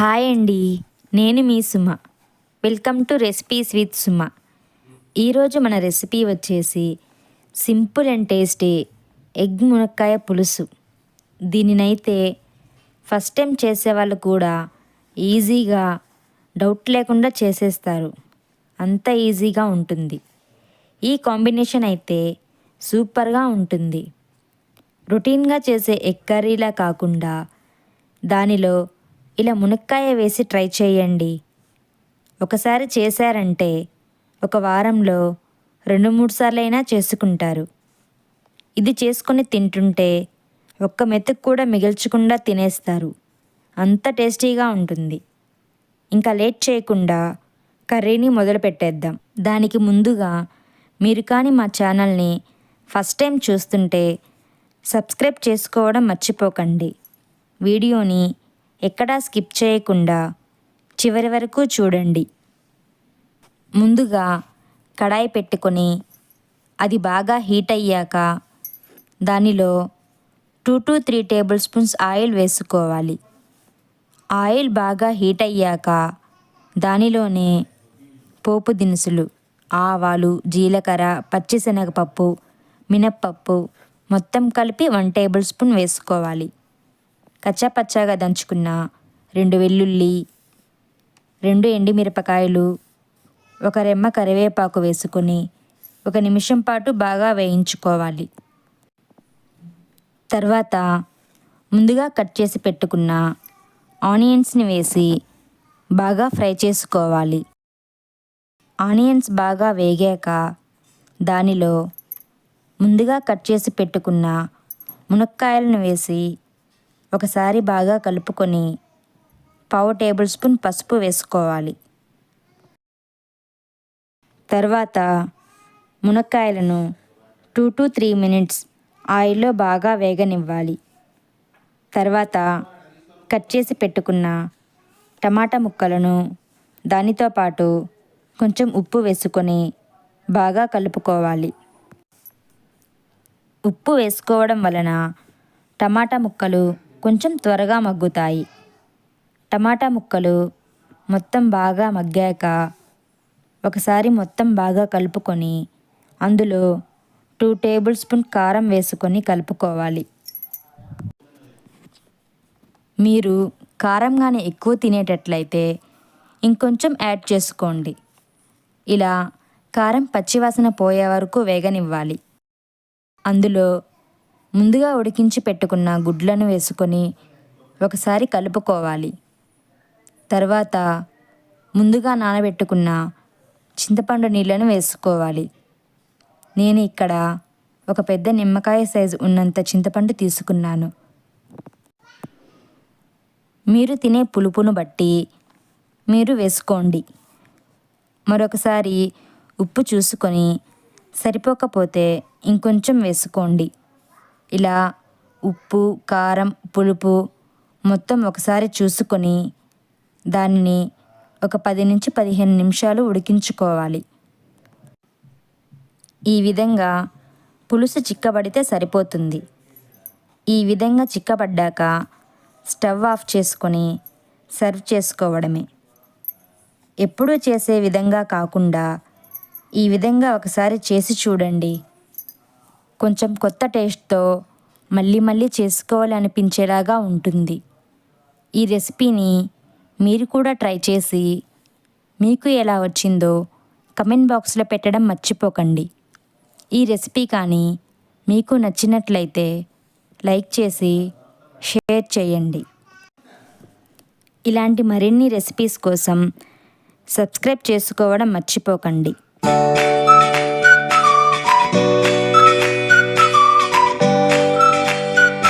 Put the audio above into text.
Hi అండి నేను మీ Suma. Welcome to recipes with Suma. ఈరోజు మన రెసిపీ వచ్చేసి సింపుల్ అండ్ టేస్టీ ఎగ్ మునక్కాయ పులుసు. దీనినైతే ఫస్ట్ టైం చేసేవాళ్ళు కూడా ఈజీగా డౌట్ లేకుండా చేసేస్తారు. అంత ఈజీగా ఉంటుంది. ఈ కాంబినేషన్ అయితే సూపర్గా ఉంటుంది. రొటీన్గా చేసే ఎగ్ కర్రీలా కాకుండా దానిలో ఇలా మునక్కాయ వేసి ట్రై చేయండి. ఒకసారి చేశారంటే ఒక వారంలో రెండు మూడు సార్లైనా చేసుకుంటారు. ఇది చేసుకొని తింటుంటే ఒక్క మెతుకు కూడా మిగిల్చకుండా తినేస్తారు. అంత టేస్టీగా ఉంటుంది. ఇంకా లేట్ చేయకుండా కర్రీని మొదలు పెట్టేద్దాం. దానికి ముందుగా మీరు కానీ మా ఛానల్ని ఫస్ట్ టైం చూస్తుంటే సబ్స్క్రైబ్ చేసుకోవడం మర్చిపోకండి. వీడియోని ఎక్కడా స్కిప్ చేయకుండా చివరి వరకు చూడండి. ముందుగా కడాయి పెట్టుకొని అది బాగా హీట్ అయ్యాక దానిలో two to three tablespoons oil వేసుకోవాలి. ఆయిల్ బాగా హీట్ అయ్యాక దానిలోనే పోపు దినుసులు ఆవాలు జీలకర్ర పచ్చిశనగపప్పు మినప్పప్పు మొత్తం కలిపి వన్ టేబుల్ స్పూన్ వేసుకోవాలి. కచ్చాపచ్చాగా దంచుకున్న రెండు వెల్లుల్లి రెండు ఎండిమిరపకాయలు ఒక రెమ్మ కరివేపాకు వేసుకొని ఒక నిమిషం పాటు బాగా వేయించుకోవాలి. తర్వాత ముందుగా కట్ చేసి పెట్టుకున్న ఆనియన్స్ని వేసి బాగా ఫ్రై చేసుకోవాలి. ఆనియన్స్ బాగా వేగాక దానిలో ముందుగా కట్ చేసి పెట్టుకున్న మునక్కాయలను వేసి ఒకసారి బాగా కలుపుకొని పావు టేబుల్ స్పూన్ పసుపు వేసుకోవాలి. తర్వాత మునక్కాయలను టూ టు త్రీ మినిట్స్ ఆయిల్లో బాగా వేగనివ్వాలి. తర్వాత కట్ చేసి పెట్టుకున్న టమాటా ముక్కలను దానితో పాటు కొంచెం ఉప్పు వేసుకొని బాగా కలుపుకోవాలి. ఉప్పు వేసుకోవడం వలన టమాటా ముక్కలు కొంచెం త్వరగా మగ్గుతాయి. టమాటా ముక్కలు మొత్తం బాగా మగ్గాక ఒకసారి మొత్తం బాగా కలుపుకొని అందులో టూ టేబుల్ స్పూన్ కారం వేసుకొని కలుపుకోవాలి. మీరు కారం కానీ ఎక్కువ తినేటట్లయితే ఇంకొంచెం యాడ్ చేసుకోండి. ఇలా కారం పచ్చివాసన పోయే వరకు వేగనివ్వాలి. అందులో ముందుగా ఉడికించి పెట్టుకున్న గుడ్లను వేసుకొని ఒకసారి కలుపుకోవాలి. తర్వాత ముందుగా నానబెట్టుకున్న చింతపండు నీళ్ళను వేసుకోవాలి. నేను ఇక్కడ ఒక పెద్ద నిమ్మకాయ సైజు ఉన్నంత చింతపండు తీసుకున్నాను. మీరు తినే పులుపును బట్టి మీరు వేసుకోండి. మరొకసారి ఉప్పు చూసుకొని సరిపోకపోతే ఇంకొంచెం వేసుకోండి. ఇలా ఉప్పు కారం పులుపు మొత్తం ఒకసారి చూసుకొని దానిని ఒక పది నుంచి పదిహేను నిమిషాలు ఉడికించుకోవాలి. ఈ విధంగా పులుసు చిక్కబడితే సరిపోతుంది. ఈ విధంగా చిక్కబడ్డాక స్టవ్ ఆఫ్ చేసుకొని సర్వ్ చేసుకోవడమే. ఎప్పుడూ చేసే విధంగా కాకుండా ఈ విధంగా ఒకసారి చేసి చూడండి. కొంచెం కొత్త టేస్ట్తో మళ్ళీ మళ్ళీ చేసుకోవాలనిపించేలాగా ఉంటుంది. ఈ రెసిపీని మీరు కూడా ట్రై చేసి మీకు ఎలా వచ్చిందో కమెంట్ బాక్స్లో పెట్టడం మర్చిపోకండి. ఈ రెసిపీ కానీ మీకు నచ్చినట్లయితే లైక్ చేసి షేర్ చేయండి. ఇలాంటి మరిన్ని రెసిపీస్ కోసం సబ్స్క్రైబ్ చేసుకోవడం మర్చిపోకండి.